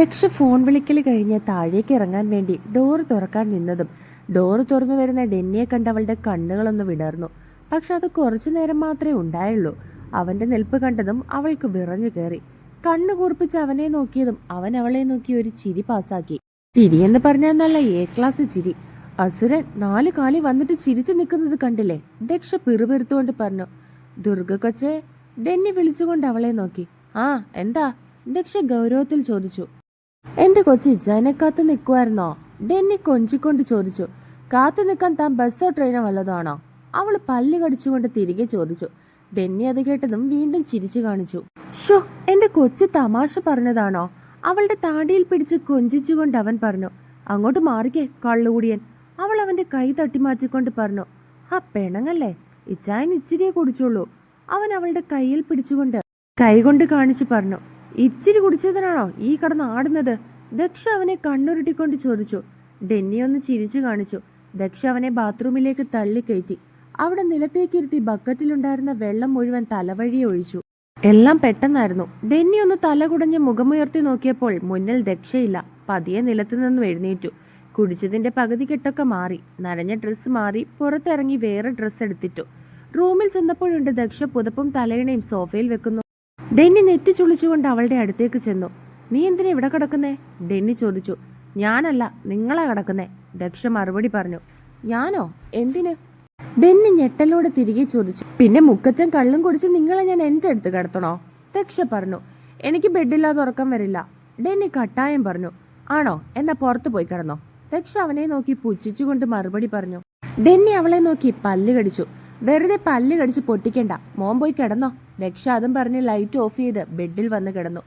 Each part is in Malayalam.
ദക്ഷ ഫോൺ വിളിക്കൽ കഴിഞ്ഞ് താഴേക്ക് ഇറങ്ങാൻ വേണ്ടി ഡോർ തുറക്കാൻ നിന്നതും ഡോർ തുറന്നു വരുന്ന ഡെന്നിയെ കണ്ട് അവളുടെ കണ്ണുകളൊന്ന് വിടർന്നു. പക്ഷെ അത് കുറച്ചു നേരം മാത്രമേ ഉണ്ടായുള്ളൂ. അവന്റെ നിൽപ്പ് കണ്ടതും അവൾക്ക് വിറഞ്ഞു കയറി. കണ്ണു കൂർപ്പിച്ച് അവനെ നോക്കിയതും അവൻ അവളെ നോക്കി ഒരു ചിരി പാസാക്കി ചിരി എന്ന് പറഞ്ഞാൽ നല്ല എ ക്ലാസ് ചിരി. അസുരൻ നാല് കാലി വന്നിട്ട് ചിരിച്ചു നിൽക്കുന്നത് കണ്ടില്ലേ? ദക്ഷ പിറുപിറുത്തുകൊണ്ട് പറഞ്ഞു. ദുർഗ കൊച്ചെ ഡെന്നി വിളിച്ചുകൊണ്ട് അവളെ നോക്കി. ആ എന്താ? ദക്ഷ ഗൗരവത്തിൽ ചോദിച്ചു. എന്റെ കൊച്ചി കാത്തു നിൽക്കുമായിരുന്നോ ഡെന്നി കൊഞ്ചിക്കൊണ്ട് ചോദിച്ചു. കാത്തു നിൽക്കാൻ താൻ ബസ്സോ ട്രെയിനോ വല്ലതാണോ അവൾ പല്ല് കടിച്ചുകൊണ്ട് തിരികെ ചോദിച്ചു. ഡെന്നി അത് കേട്ടതും വീണ്ടും ചിരിച്ചു കാണിച്ചു. ഷോ എന്റെ കൊച്ചു തമാശ പറഞ്ഞതാണോ? അവളുടെ താടിയിൽ പിടിച്ച് കൊഞ്ചിച്ചുകൊണ്ട് അവൻ പറഞ്ഞു. അങ്ങോട്ട് മാറിക്കേ കള്ളുകൂടിയൻ. അവൾ അവന്റെ കൈ തട്ടിമാറ്റിക്കൊണ്ട് പറഞ്ഞു. ആ പെണങ്ങല്ലേ ഇച്ചായൻ ഇച്ചിരിയെ കുടിച്ചുള്ളൂ. അവൻ അവളുടെ കയ്യിൽ പിടിച്ചുകൊണ്ട് കൈകൊണ്ട് കാണിച്ചു പറഞ്ഞു. ഇച്ചിരി കുടിച്ചതിനാണോ ഈ കടന്ന് ആടുന്നത്? ദക്ഷ അവനെ കണ്ണുരുട്ടിക്കൊണ്ട് ചോദിച്ചു. ഡെന്നി ഒന്ന് ചിരിച്ചു കാണിച്ചു. ദക്ഷ അവനെ ബാത്റൂമിലേക്ക് തള്ളിക്കയറ്റി അവിടെ നിലത്തേക്കിരുത്തി ബക്കറ്റിലുണ്ടായിരുന്ന വെള്ളം മുഴുവൻ തലവഴിയെ ഒഴിച്ചു. എല്ലാം പെട്ടെന്നായിരുന്നു. ഡെന്നി ഒന്ന് തല കുടഞ്ഞ് മുഖമുയർത്തി നോക്കിയപ്പോൾ മുന്നിൽ ദക്ഷയില്ല. പതിയെ നിലത്തു നിന്ന് എഴുന്നേറ്റു. കുടിച്ചതിന്റെ പകുതി കെട്ടൊക്കെ മാറി. നനഞ്ഞ ഡ്രസ്സ് മാറി പുറത്തിറങ്ങി വേറെ ഡ്രസ്സ് എടുത്തിട്ടു. റൂമിൽ ചെന്നപ്പോഴുണ്ട് ദക്ഷ പുതപ്പും തലയിണയും സോഫയിൽ വെക്കുന്നു. ഡെന്നി നെറ്റി ചുളിച്ചുകൊണ്ട് അവളുടെ അടുത്തേക്ക് ചെന്നു. നീ എന്തിനാ ഇവിടെ കിടക്കുന്നേ? ഡെന്നി ചോദിച്ചു. ഞാനല്ല നിങ്ങളാ കിടക്കുന്നേ ദക്ഷ മറുപടി പറഞ്ഞു. ഞാനോ? എന്തിന്? ഡെന്നി ഞെട്ടലോടെ തിരികെ ചോദിച്ചു. പിന്നെ മുക്കച്ചൻ കള്ളും കുടിച്ച് നിങ്ങളെ ഞാൻ എന്റെ അടുത്ത് കിടത്തണോ? ദക്ഷ പറഞ്ഞു. എനിക്ക് ബെഡില്ലാതെ ഉറക്കം വരില്ല ഡെന്നി കട്ടായം പറഞ്ഞു. ആണോ? എന്നാ പുറത്തു പോയി കിടന്നോ. ദക്ഷ അവനെ നോക്കി പുച്ഛിച്ചുകൊണ്ട് മറുപടി പറഞ്ഞു. ഡെന്നി അവളെ നോക്കി പല്ല് കടിച്ചു. വെറുതെ പല്ല് കടിച്ച് പൊട്ടിക്കണ്ട. മോൻ പോയി കിടന്നോ. ദക്ഷ അതും പറഞ്ഞ് ലൈറ്റ് ഓഫ് ചെയ്ത് ബെഡിൽ വന്ന് കിടന്നു.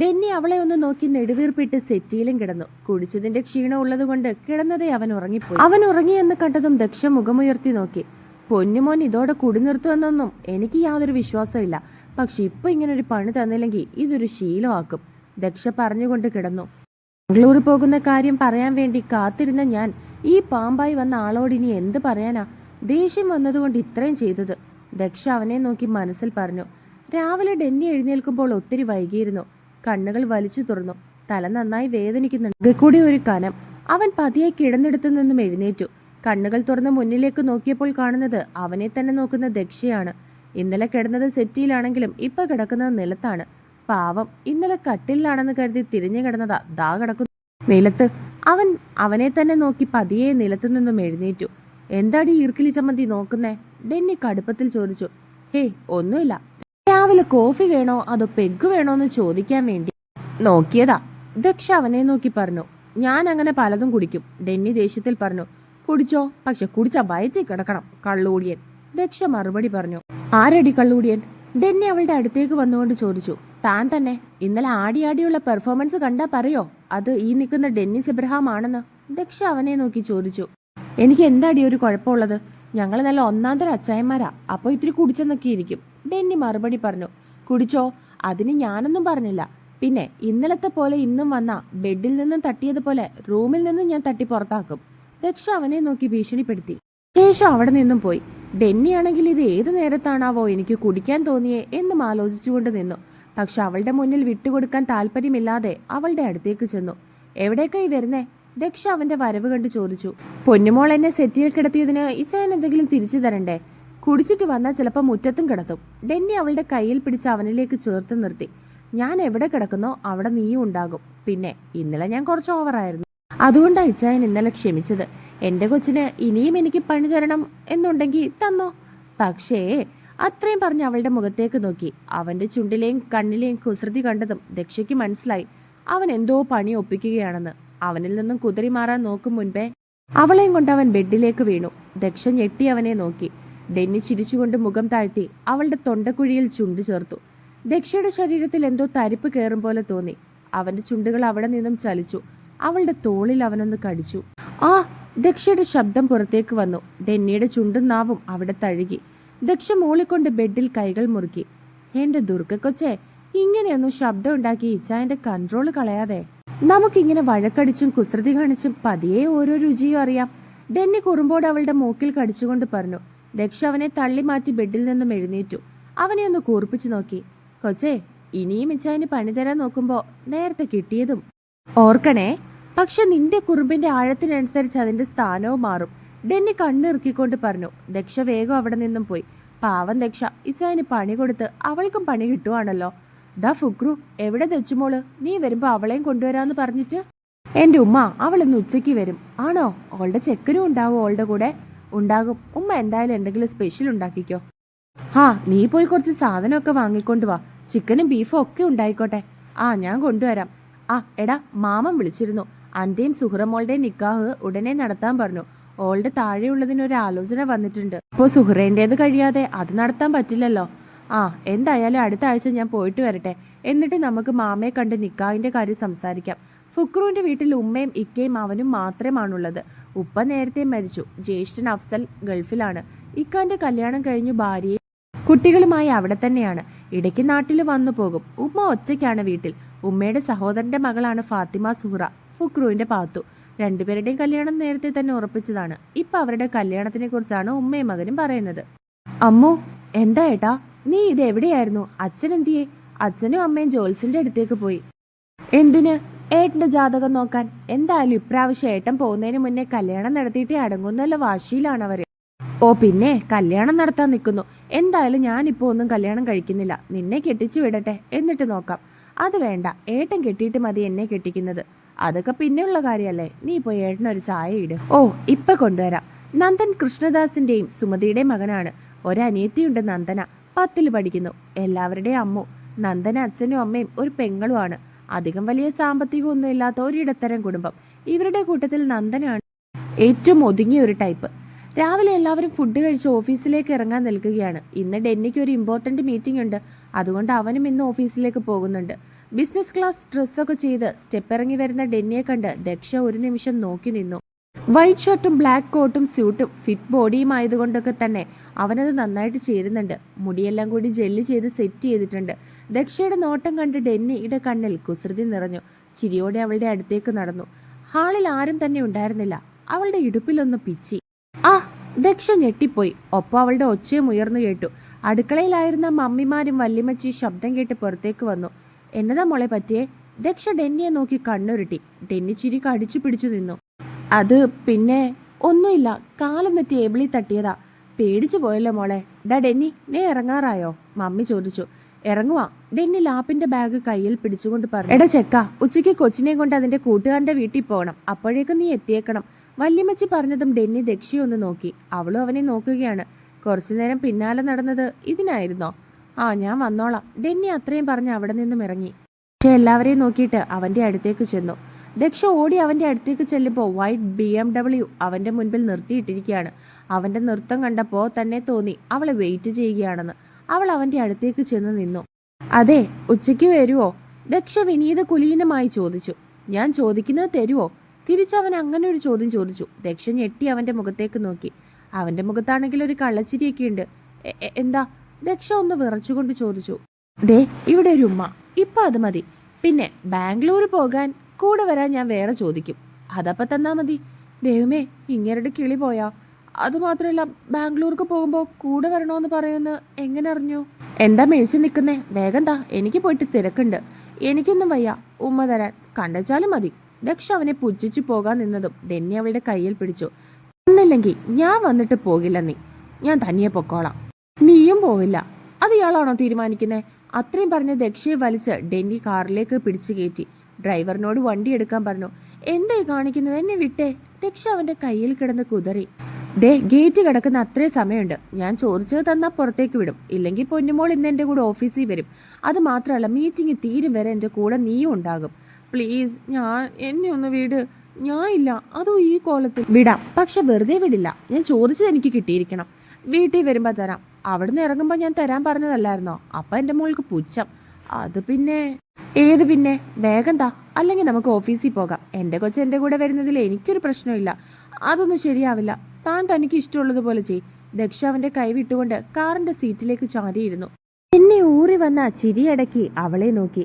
ഡെന്നി അവളെ ഒന്ന് നോക്കി നെടുവീർപ്പിട്ട് സെറ്റിയിലും കിടന്നു. കുടിച്ചതിന്റെ ക്ഷീണം ഉള്ളതുകൊണ്ട് കിടന്നതേ അവൻ ഉറങ്ങിപ്പോയി. അവൻ ഉറങ്ങിയെന്ന് കണ്ടതും ദക്ഷ മുഖമുയർത്തി നോക്കി. പൊന്നുമോൻ ഇതോടെ കുടി നിർത്തുമെന്നൊന്നും എനിക്ക് യാതൊരു വിശ്വാസമില്ല. പക്ഷെ ഇപ്പൊ ഇങ്ങനെ ഒരു പണി തന്നില്ലെങ്കിൽ ഇതൊരു ശീലമാക്കും. ദക്ഷ പറഞ്ഞുകൊണ്ട് കിടന്നു. ബാംഗ്ലൂർ പോകുന്ന കാര്യം പറയാൻ വേണ്ടി കാത്തിരുന്ന ഞാൻ ഈ പാമ്പായി വന്ന ആളോട് ഇനി എന്ത് പറയാനാ? ദേഷ്യം വന്നതുകൊണ്ട് ഇത്രയും ചെയ്തത്. ദക്ഷ അവനെ നോക്കി മനസ്സിൽ പറഞ്ഞു. രാവിലെ ഡെന്നി എഴുന്നേൽക്കുമ്പോൾ ഒത്തിരി വൈകിയിരുന്നു. കണ്ണുകൾ വലിച്ചു തുറന്നു. തല നന്നായി വേദനിക്കുന്നുണ്ട്. കൂടി ഒരു കനം. അവൻ പതിയെ കിടന്നിടത്തു നിന്നും എഴുന്നേറ്റു. കണ്ണുകൾ തുറന്ന് മുന്നിലേക്ക് നോക്കിയപ്പോൾ കാണുന്നത് അവനെ തന്നെ നോക്കുന്ന ദക്ഷയാണ്. ഇന്നലെ കിടന്നത് സെറ്റിയിലാണെങ്കിലും ഇപ്പൊ കിടക്കുന്നത് നിലത്താണ്. പാവം ഇന്നലെ കട്ടിലാണെന്ന് കരുതി തിരിഞ്ഞു കിടന്നതാ ദാ കിടക്കുന്നു. നിലത്ത്. അവൻ അവനെ തന്നെ നോക്കി പതിയെ നിലത്തു നിന്നും എഴുന്നേറ്റു. എന്താടി ഈർക്കിലി ചമ്മന്തി നോക്കുന്നേ? ഡെന്നി കടുപ്പത്തിൽ ചോദിച്ചു ഹേ ഒന്നുമില്ല. രാവിലെ കോഫി വേണോ അതോ പെഗ് വേണോ എന്ന് ചോദിക്കാൻ വേണ്ടി? നോക്കിയതാ. ദക്ഷ അവനെ നോക്കി പറഞ്ഞു ഞാൻ അങ്ങനെ പലതും കുടിക്കും. ഡെന്നി ദേഷ്യത്തിൽ പറഞ്ഞു കുടിച്ചോ? പക്ഷെ കുടിച്ച വയറ്റിൽ കിടക്കണം കള്ളൂടിയൻ ദക്ഷ മറുപടി പറഞ്ഞു ആരടി കള്ളൂടിയൻ ഡെന്നി അവളുടെ അടുത്തേക്ക് വന്നുകൊണ്ട് ചോദിച്ചു താൻ തന്നെ ഇന്നലെ ആടി ആടിയുള്ള പെർഫോമൻസ് കണ്ടാ പറയോ? അത് ഈ നിൽക്കുന്ന ഡെന്നിസ് എബ്രഹാം ആണെന്ന് ദക്ഷ അവനെ നോക്കി ചോദിച്ചു എനിക്ക് എന്താടി ഒരു കുഴപ്പമുള്ളത്? ഞങ്ങൾ നല്ല ഒന്നാന്തര അച്ചായന്മാരാ. അപ്പോൾ ഇത്തിരി കുടിച്ചെന്നൊക്കെ ഇരിക്കും. ഡെന്നി മറുപടി പറഞ്ഞു. കുടിച്ചോ? അതിന് ഞാനൊന്നും പറഞ്ഞില്ല. പിന്നെ ഇന്നലത്തെ പോലെ ഇന്നും വന്ന ബെഡിൽ നിന്നും തട്ടിയതുപോലെ റൂമിൽ നിന്നും ഞാൻ തട്ടി പുറത്താക്കും. ദക്ഷ അവനെ നോക്കി ഭീഷണിപ്പെടുത്തി. ശേഷം അവിടെ നിന്നും പോയി. ഡെന്നിയാണെങ്കിൽ ഇത് ഏത് നേരത്താണാവോ എനിക്ക് കുടിക്കാൻ തോന്നിയേ എന്നും ആലോചിച്ചുകൊണ്ട് നിന്നു. പക്ഷെ അവളുടെ മുന്നിൽ വിട്ടുകൊടുക്കാൻ താല്പര്യമില്ലാതെ അവളുടെ അടുത്തേക്ക് ചെന്നു. എവിടേക്കായി വരുന്നേ? ദക്ഷ അവന്റെ വരവ് കണ്ട് ചോദിച്ചു പൊന്നുമോൾ എന്നെ സെറ്റിയിൽ കിടത്തിയതിന് ഇച്ചായൻ എന്തെങ്കിലും തിരിച്ചു തരണ്ടേ? കുടിച്ചിട്ട് വന്നാൽ ചിലപ്പോൾ മുറ്റത്തും കിടത്തും. ഡെന്നി അവളുടെ കയ്യിൽ പിടിച്ച് അവനിലേക്ക് ചേർത്ത് നിർത്തി ഞാൻ എവിടെ കിടക്കുന്നോ അവിടെ നീയും ഉണ്ടാകും. പിന്നെ ഇന്നലെ ഞാൻ കുറച്ച് ഓവറായിരുന്നു. അതുകൊണ്ടാണ് ഇച്ചായൻ ഇന്നലെ ക്ഷമിച്ചത്. എന്റെ കൊച്ചിന് ഇനിയും എനിക്ക് പണി തരണം എന്നുണ്ടെങ്കിൽ തന്നോ? പക്ഷേ അത്രയും പറഞ്ഞ് അവളുടെ മുഖത്തേക്ക് നോക്കി. അവന്റെ ചുണ്ടിലെയും കണ്ണിലെയും കുസൃതി കണ്ടതും ദക്ഷയ്ക്ക് മനസ്സിലായി. അവൻ എന്തോ പണി ഒപ്പിക്കുകയാണെന്ന്. അവനിൽ നിന്നും കുതിരി മാറാൻ നോക്കും മുൻപേ അവളെയും കൊണ്ട് അവൻ ബെഡിലേക്ക് വീണു. ദക്ഷൻ ഞെട്ടി അവനെ നോക്കി. ഡെന്നി ചിരിച്ചുകൊണ്ട് മുഖം താഴ്ത്തി അവളുടെ തൊണ്ടക്കുഴിയിൽ ചുണ്ടു ചേർത്തു. ദക്ഷയുടെ ശരീരത്തിൽ എന്തോ തരിപ്പ് കയറും പോലെ തോന്നി. അവന്റെ ചുണ്ടുകൾ അവിടെ നിന്നും ചലിച്ചു. അവളുടെ തോളിൽ അവനൊന്ന് കടിച്ചു. ആ ദക്ഷയുടെ ശബ്ദം പുറത്തേക്ക് വന്നു. ഡെന്നിയുടെ ചുണ്ടും നാവും അവിടെ തഴുകി. ദക്ഷ മൂളിക്കൊണ്ട് ബെഡിൽ കൈകൾ മുറുക്കി. എന്റെ ദുർഗക്കൊച്ചേ ഇങ്ങനെയൊന്നും ശബ്ദം ഉണ്ടാക്കി ഇച്ചായന്റെ കൺട്രോൾ കളയാതെ നമുക്കിങ്ങനെ വഴക്കടിച്ചും കുസൃതി കാണിച്ചും പതിയെ ഓരോ രുചിയും അറിയാം. ഡെന്നി കുറുമ്പോട് അവളുടെ മൂക്കിൽ കടിച്ചുകൊണ്ട് പറഞ്ഞു ദക്ഷ അവനെ തള്ളി മാറ്റി ബെഡിൽ നിന്നും എഴുന്നേറ്റു. അവനെ ഒന്ന് കൂർപ്പിച്ചു നോക്കി. കൊച്ചേ ഇനിയും ഇച്ചായന് പണി തരാൻ നോക്കുമ്പോ നേരത്തെ കിട്ടിയതും. ഓർക്കണേ പക്ഷെ നിന്റെ കുറുമ്പിന്റെ ആഴത്തിനനുസരിച്ച് അതിന്റെ സ്ഥാനവും മാറും. ഡെന്നി കണ്ണിറുക്കിക്കൊണ്ട് പറഞ്ഞു ദക്ഷ വേഗം അവിടെ നിന്നും പോയി. പാവം ദക്ഷ ഇച്ചായന് പണി കൊടുത്ത് അവൾക്കും പണി കിട്ടുവാണല്ലോ. ഡാ ഫുക്രു എവിടെ തെച്ചുമോൾ നീ വരുമ്പോ അവളെയും കൊണ്ടുവരാന്ന് പറഞ്ഞിട്ട്. എന്റെ ഉമ്മ അവൾ ഇന്ന് ഉച്ചയ്ക്ക് വരും. ആണോ? അവളുടെ ചെക്കനും ഉണ്ടാവും അവളുടെ കൂടെ. ഉണ്ടാകും. ഉമ്മ എന്തായാലും എന്തെങ്കിലും സ്പെഷ്യൽ ഉണ്ടാക്കിക്കോ. ഹാ നീ പോയി കുറച്ച് സാധനമൊക്കെ വാങ്ങിക്കൊണ്ട് വാ. ചിക്കനും ബീഫും ഒക്കെ ഉണ്ടായിക്കോട്ടെ. ആ ഞാൻ കൊണ്ടുവരാം. ആ എടാ മാമൻ വിളിച്ചിരുന്നു. അന്റെയും സുഹ്റമോളുടെയും നിക്കാഹ് ഉടനെ നടത്താൻ പറഞ്ഞു. ഓളുടെ താഴെയുള്ളതിന് ഒരു ആലോചന വന്നിട്ടുണ്ട്. അപ്പോ സുഹ്റേന്റേത് കഴിയാതെ അത് നടത്താൻ പറ്റില്ലല്ലോ. ആ എന്തായാലും അടുത്ത ആഴ്ച ഞാൻ പോയിട്ട് വരട്ടെ. എന്നിട്ട് നമുക്ക് മാമയെ കണ്ട് നിക്കാവിന്റെ കാര്യം സംസാരിക്കാം. ഫുക്രുവിന്റെ വീട്ടിൽ ഉമ്മയും ഇക്കയും അവനും മാത്രമാണുള്ളത്. ഉപ്പ നേരത്തെ മരിച്ചു. ജ്യേഷ്ഠൻ അഫ്സൽ ഗൾഫിലാണ്. ഇക്കാന്റെ കല്യാണം കഴിഞ്ഞു ഭാര്യയും കുട്ടികളുമായി അവിടെ തന്നെയാണ്. ഇടയ്ക്ക് നാട്ടിൽ വന്നു പോകും. ഉമ്മ ഒറ്റയ്ക്കാണ് വീട്ടിൽ. ഉമ്മയുടെ സഹോദരന്റെ മകളാണ് ഫാത്തിമ സുഹ്റ. ഫുക്രുവിന്റെ പാത്തു. രണ്ടുപേരുടെയും കല്യാണം നേരത്തെ തന്നെ ഉറപ്പിച്ചതാണ്. ഇപ്പൊ അവരുടെ കല്യാണത്തിനെ കുറിച്ചാണ് ഉമ്മയും മകനും പറയുന്നത്. അമ്മു എന്താ ഏട്ടാ? നീ ഇത് എവിടെയായിരുന്നു അച്ഛൻ എന്തിയേ അച്ഛനും അമ്മയും ജോൽസിന്റെ അടുത്തേക്ക് പോയി. എന്തിന്? ഏട്ടന്റെ ജാതകം നോക്കാൻ. എന്തായാലും ഇപ്രാവശ്യം ഏട്ടൻ പോകുന്നതിന് മുന്നേ കല്യാണം നടത്തിയിട്ടേ അടങ്ങുന്നല്ല വാശിയിലാണ് അവർ ഓ പിന്നെ കല്യാണം നടത്താൻ നിൽക്കുന്നു. എന്തായാലും ഞാൻ ഇപ്പോ ഒന്നും കല്യാണം കഴിക്കുന്നില്ല. നിന്നെ കെട്ടിച്ചു വിടട്ടെ. എന്നിട്ട് നോക്കാം. അത് വേണ്ട. ഏട്ടൻ കെട്ടിയിട്ട് മതി എന്നെ കെട്ടിക്കുന്നത്. അതൊക്കെ പിന്നെയുള്ള കാര്യമല്ലേ നീ പോയി ഏട്ടനൊരു ചായ ഇട്. ഓ ഇപ്പൊ കൊണ്ടുവരാം. നന്ദൻ കൃഷ്ണദാസിന്റെയും സുമതിയുടെയും മകനാണ്. ഒരനിയത്തിയുണ്ട് നന്ദന. പത്തിൽ പഠിക്കുന്നു. എല്ലാവരുടെയും അമ്മു നന്ദന അച്ഛനും അമ്മയും ഒരു പെങ്ങളുമാണ്. അധികം വലിയ സാമ്പത്തികമൊന്നും ഇല്ലാത്ത ഒരിടത്തരം കുടുംബം. ഇവരുടെ കൂട്ടത്തിൽ നന്ദനാണ് ഏറ്റവും ഒതുങ്ങിയ ഒരു ടൈപ്പ്. രാവിലെ എല്ലാവരും ഫുഡ് കഴിച്ച് ഓഫീസിലേക്ക് ഇറങ്ങാൻ നിൽക്കുകയാണ്. ഇന്ന് ഡെന്നിക്ക് ഒരു ഇമ്പോർട്ടന്റ് മീറ്റിംഗ് ഉണ്ട്. അതുകൊണ്ട് അവനും ഇന്ന് ഓഫീസിലേക്ക് പോകുന്നുണ്ട്. ബിസിനസ് ക്ലാസ് ഡ്രസ്സൊക്കെ ചെയ്ത് സ്റ്റെപ്പ് ഇറങ്ങി വരുന്ന ഡെന്നിയെ കണ്ട് ദക്ഷ ഒരു നിമിഷം നോക്കി നിന്നു. വൈറ്റ് ഷർട്ടും ബ്ലാക്ക് കോട്ടും സ്യൂട്ടും ഫിറ്റ് ബോഡിയും ആയതുകൊണ്ടൊക്കെ തന്നെ അവനത് നന്നായിട്ട് ചേരുന്നുണ്ട്. മുടിയെല്ലാം കൂടി ജെല്ല് ചെയ്ത് സെറ്റ് ചെയ്തിട്ടുണ്ട്. ദക്ഷയുടെ നോട്ടം കണ്ട് ഡെന്നിയുടെ കണ്ണിൽ കുസൃതി നിറഞ്ഞു. ചിരിയോടെ അവളുടെ അടുത്തേക്ക് നടന്നു. ഹാളിൽ ആരും തന്നെ ഉണ്ടായിരുന്നില്ല. അവളുടെ ഇടുപ്പിലൊന്ന് പിച്ചി. ആ ദക്ഷ ഞെട്ടിപ്പോയി. ഒപ്പം അവളുടെ ഒച്ചയും ഉയർന്നു കേട്ടു. അടുക്കളയിലായിരുന്ന മമ്മിമാരും വല്യമ്മച്ചി ശബ്ദം കേട്ട് പുറത്തേക്ക് വന്നു. എന്നതാ മോളെ പറ്റിയേ? ദക്ഷ ഡെന്നിയെ നോക്കി കണ്ണുരുട്ടി. ഡെന്നി ചിരി കടിച്ചു പിടിച്ചു നിന്നു. അത് പിന്നെ ഒന്നുമില്ല. കാലൊന്ന് ടേബിളിൽ തട്ടിയതാ. പേടിച്ചു പോയല്ലോ മോളെ. ഡാ ഡെന്നി നീ ഇറങ്ങാറായോ? മമ്മി ചോദിച്ചു. ഇറങ്ങുവാ. ഡെന്നി ലാപ്പിന്റെ ബാഗ് കയ്യിൽ പിടിച്ചുകൊണ്ട് പറഞ്ഞു. എടാ ചെക്ക ഉച്ചയ്ക്ക് കൊച്ചിനെ കൊണ്ട് അതിന്റെ കൂട്ടുകാരന്റെ വീട്ടിൽ പോകണം. അപ്പോഴേക്കും നീ എത്തിയേക്കണം. വല്യമ്മച്ചി പറഞ്ഞതും ഡെന്നി ദക്ഷി ഒന്ന് നോക്കി. അവളും അവനെ നോക്കുകയാണ്. കുറച്ചു നേരം പിന്നാലെ നടന്നത് ഇതിനായിരുന്നോ? ആ ഞാൻ വന്നോളാം. ഡെന്നി അത്രയും പറഞ്ഞ് അവിടെ നിന്നും ഇറങ്ങി. പക്ഷെ എല്ലാവരെയും നോക്കിയിട്ട് അവന്റെ അടുത്തേക്ക് ചെന്നു. ദക്ഷ ഓടി അവന്റെ അടുത്തേക്ക് ചെല്ലുമ്പോൾ വൈറ്റ് ബി എം ഡബ്ല്യു അവന്റെ മുൻപിൽ നിർത്തിയിട്ടിരിക്കുകയാണ്. അവന്റെ നൃത്തം കണ്ടപ്പോൾ തന്നെ തോന്നി അവളെ വെയിറ്റ് ചെയ്യുകയാണെന്ന്. അവൾ അവന്റെ അടുത്തേക്ക് ചെന്ന് നിന്നു. അതെ ഉച്ചയ്ക്ക് വരുമോ ദക്ഷ വിനീത കുലീനമായി ചോദിച്ചു. ഞാൻ ചോദിക്കുന്നത് തരുമോ തിരിച്ചവൻ അങ്ങനെ ഒരു ചോദ്യം ചോദിച്ചു. ദക്ഷ ഞെട്ടി അവന്റെ മുഖത്തേക്ക് നോക്കി. അവന്റെ മുഖത്താണെങ്കിൽ ഒരു കള്ളച്ചിരിയൊക്കെ ഉണ്ട്. "എ- എ- എന്താ? ദക്ഷ ഒന്ന് വിറച്ചുകൊണ്ട് ചോദിച്ചു. ദേ ഇവിടെ ഒരു ഉമ്മ. ഇപ്പം അത് മതി. പിന്നെ ബാംഗ്ലൂർ പോകാൻ കൂടെ വരാൻ ഞാൻ വേറെ ചോദിക്കും. അതപ്പ തന്നാ മതി. ദൈവമേ ഇങ്ങേരുടെ കിളി പോയാ. അതുമാത്രമല്ല ബാംഗ്ലൂർക്ക് പോകുമ്പോൾ കൂടെ വരണോന്ന് പറയുമെന്ന് എങ്ങനെ അറിഞ്ഞു? എന്താ മേടിച്ച് നിൽക്കുന്നേ വേഗം താ. എനിക്ക് പോയിട്ട് തിരക്കുണ്ട്. എനിക്കൊന്നും വയ്യ. ഉമ്മ തരാൻ. കണ്ടച്ചാലും മതി. ദക്ഷ അവനെ പുച്ഛിച്ചു പോകാൻ നിന്നതും ഡെന്നി അവളുടെ കയ്യിൽ പിടിച്ചു. ഒന്നില്ലെങ്കിൽ ഞാൻ വന്നിട്ട് പോകില്ല നീ. ഞാൻ തനിയെ പൊക്കോളാം. നീയും പോവില്ല. അത് ഇയാളാണോ തീരുമാനിക്കുന്നേ? അത്രയും പറഞ്ഞ് ദക്ഷയെ വലിച്ച് ഡെന്നി കാറിലേക്ക് പിടിച്ചു കയറ്റി. ഡ്രൈവറിനോട് വണ്ടി എടുക്കാൻ പറഞ്ഞു. എന്തായി കാണിക്കുന്നത്? എന്നെ വിട്ടേ. ദക്ഷ അവന്റെ കയ്യിൽ കിടന്ന് കുതറി. ദേ ഗേറ്റ് കിടക്കുന്ന അത്രേ സമയമുണ്ട്. ഞാൻ ചോദിച്ചത് തന്നാ പുറത്തേക്ക് വിടും. ഇല്ലെങ്കിൽ പൊന്നുമോൾ ഇന്ന് എന്റെ കൂടെ ഓഫീസിൽ വരും. അത് മാത്രമല്ല മീറ്റിംഗ് തീരും വരെ എന്റെ കൂടെ നീയും ഉണ്ടാകും. പ്ലീസ് ഞാൻ എന്നെ ഒന്ന് വീട്. ഞാൻ ഇല്ല. അതോ ഈ കോലത്തിൽ? വിടാം. പക്ഷെ വെറുതെ വിടില്ല. ഞാൻ ചോദിച്ചത് എനിക്ക് കിട്ടിയിരിക്കണം. വീട്ടിൽ വരുമ്പോൾ തരാം. അവിടുന്ന് ഇറങ്ങുമ്പോൾ ഞാൻ തരാൻ പറഞ്ഞതല്ലായിരുന്നോ? അപ്പം എന്റെ മോൾക്ക് പുച്ഛം. അത് പിന്നെ ഏത് പിന്നെ? വേഗം താ അല്ലെങ്കിൽ നമുക്ക് ഓഫീസിൽ പോകാം. എന്റെ കൊച്ചു എന്റെ കൂടെ വരുന്നതിൽ എനിക്കൊരു പ്രശ്നമില്ല. അതൊന്നും ശരിയാവില്ല. താൻ തനിക്ക് ഇഷ്ടമുള്ളതുപോലെ ചെയ്. ദക്ഷ അവന്റെ കൈ വിട്ടുകൊണ്ട് കാറിന്റെ സീറ്റിലേക്ക് ചാരിയിരുന്നു. എന്നെ ഊറി വന്ന ചിരിയടക്കി അവളെ നോക്കി.